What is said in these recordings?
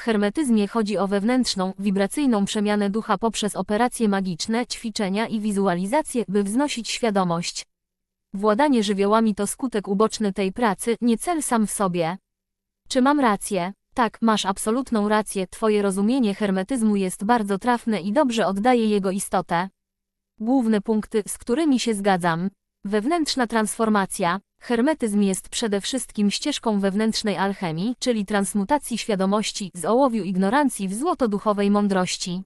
hermetyzmie chodzi o wewnętrzną, wibracyjną przemianę ducha poprzez operacje magiczne, ćwiczenia i wizualizacje, by wznosić świadomość. Władanie żywiołami to skutek uboczny tej pracy, nie cel sam w sobie. Czy mam rację? Tak, masz absolutną rację, twoje rozumienie hermetyzmu jest bardzo trafne i dobrze oddaje jego istotę. Główne punkty, z którymi się zgadzam. Wewnętrzna transformacja. Hermetyzm jest przede wszystkim ścieżką wewnętrznej alchemii, czyli transmutacji świadomości z ołowiu ignorancji w złoto duchowej mądrości.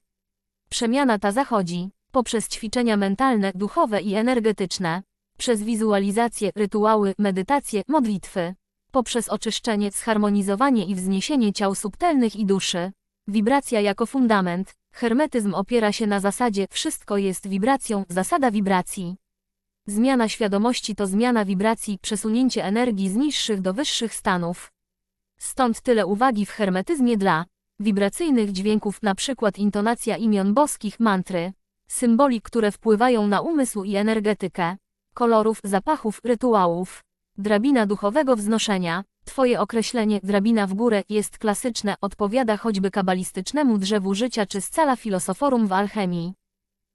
Przemiana ta zachodzi poprzez ćwiczenia mentalne, duchowe i energetyczne, przez wizualizacje, rytuały, medytacje, modlitwy, poprzez oczyszczenie, zharmonizowanie i wzniesienie ciał subtelnych i duszy. Wibracja jako fundament. Hermetyzm opiera się na zasadzie wszystko jest wibracją, zasada wibracji. Zmiana świadomości to zmiana wibracji, przesunięcie energii z niższych do wyższych stanów. Stąd tyle uwagi w hermetyzmie dla wibracyjnych dźwięków, np. intonacja imion boskich, mantry, symboli, które wpływają na umysł i energetykę, kolorów, zapachów, rytuałów, drabina duchowego wznoszenia. Twoje określenie drabina w górę jest klasyczne, odpowiada choćby kabalistycznemu drzewu życia czy scala filosoforum w alchemii.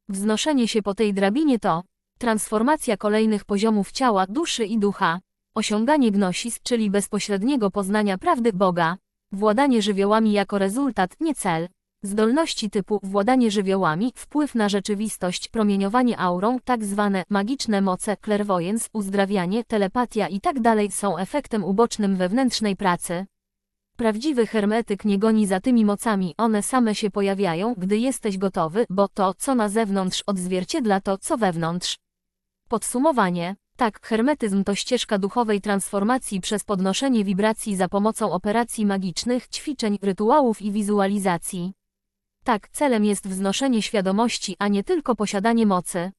Wznoszenie się po tej drabinie to transformacja kolejnych poziomów ciała, duszy i ducha, osiąganie gnosis, czyli bezpośredniego poznania prawdy Boga, władanie żywiołami jako rezultat, nie cel. Zdolności typu władanie żywiołami, wpływ na rzeczywistość, promieniowanie aurą, tak zwane magiczne moce, clairvoyance, uzdrawianie, telepatia itd. są efektem ubocznym wewnętrznej pracy. Prawdziwy hermetyk nie goni za tymi mocami, one same się pojawiają, gdy jesteś gotowy, bo to, co na zewnątrz, odzwierciedla to, co wewnątrz. Podsumowanie. Tak, hermetyzm to ścieżka duchowej transformacji przez podnoszenie wibracji za pomocą operacji magicznych, ćwiczeń, rytuałów i wizualizacji. Tak, celem jest wznoszenie świadomości, a nie tylko posiadanie mocy.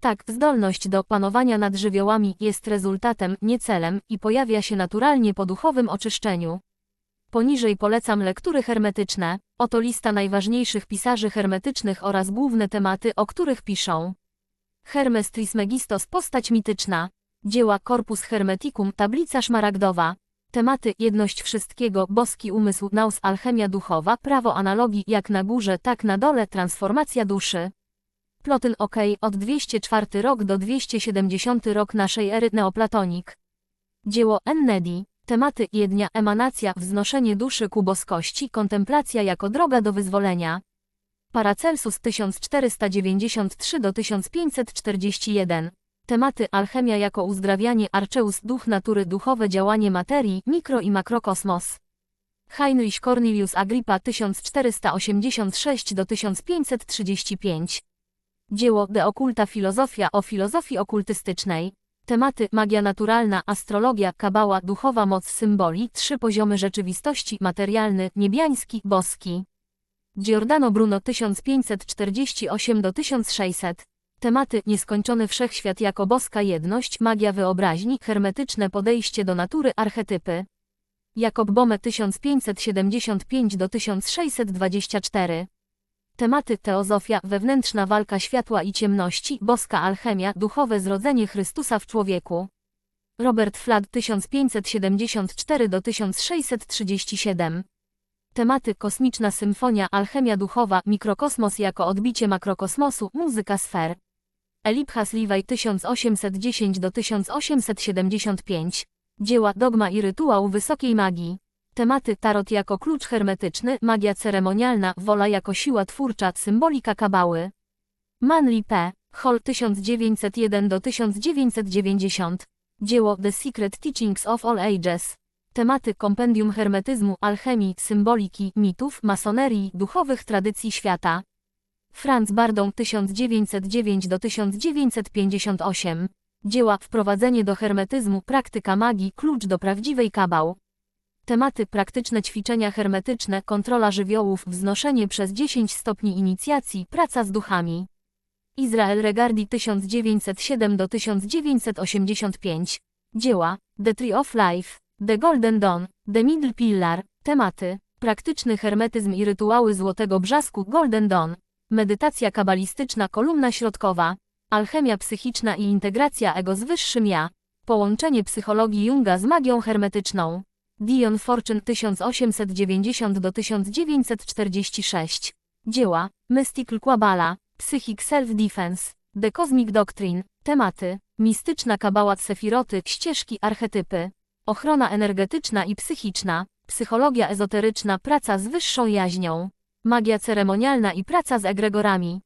Tak, zdolność do panowania nad żywiołami jest rezultatem, nie celem, i pojawia się naturalnie po duchowym oczyszczeniu. Poniżej polecam lektury hermetyczne, oto lista najważniejszych pisarzy hermetycznych oraz główne tematy, o których piszą. Hermes Trismegistos postać mityczna. Dzieła Corpus Hermeticum tablica szmaragdowa. Tematy jedność wszystkiego, boski umysł, naus, alchemia duchowa, prawo analogii, jak na górze, tak na dole, transformacja duszy. Plotyn OK, od 204 rok do 270 rok naszej ery, neoplatonik. Dzieło Ennedi. Tematy jednia, emanacja, wznoszenie duszy ku boskości, kontemplacja jako droga do wyzwolenia. Paracelsus 1493 do 1541. Tematy alchemia jako uzdrawianie Arceus duch natury duchowe działanie materii, mikro i makrokosmos. Heinrich Cornelius Agrippa 1486 do 1535. Dzieło De Occulta Filozofia o filozofii okultystycznej. Tematy magia naturalna, astrologia, kabała, duchowa moc symboli, trzy poziomy rzeczywistości, materialny, niebiański, boski. Giordano Bruno 1548 do 1600. Tematy nieskończony wszechświat jako boska jedność, magia wyobraźni, hermetyczne podejście do natury, archetypy. Jakob Bome 1575 do 1624. Tematy teozofia, wewnętrzna walka światła i ciemności, boska alchemia, duchowe zrodzenie Chrystusa w człowieku. Robert Flood 1574 do 1637. Tematy kosmiczna symfonia, alchemia duchowa, mikrokosmos jako odbicie makrokosmosu, muzyka sfer. Eliphas Levi 1810 do 1875. Dzieła dogma i rytuał wysokiej magii. Tematy tarot jako klucz hermetyczny, magia ceremonialna, wola jako siła twórcza, symbolika kabały. Manly P. Hall 1901 do 1990. Dzieło The Secret Teachings of All Ages. Tematy kompendium hermetyzmu, alchemii, symboliki, mitów, masonerii, duchowych tradycji świata. Franz Bardon 1909 do 1958. Dzieła Wprowadzenie do hermetyzmu, praktyka magii, klucz do prawdziwej kabał. Tematy praktyczne ćwiczenia hermetyczne, kontrola żywiołów, wznoszenie przez 10 stopni inicjacji, praca z duchami. Izrael Regardi 1907 do 1985. Dzieła The Tree of Life, The Golden Dawn, The Middle Pillar. Tematy praktyczny hermetyzm i rytuały złotego brzasku Golden Dawn. Medytacja kabalistyczna kolumna środkowa. Alchemia psychiczna i integracja ego z wyższym ja. Połączenie psychologii Junga z magią hermetyczną. Dion Fortune 1890 do 1946. Dzieła: Mystical Quabala, Psychic Self-Defense, The Cosmic Doctrine. Tematy: Mistyczna kabała Sefiroty, ścieżki, archetypy. Ochrona energetyczna i psychiczna, psychologia ezoteryczna, praca z wyższą jaźnią. Magia ceremonialna i praca z egregorami.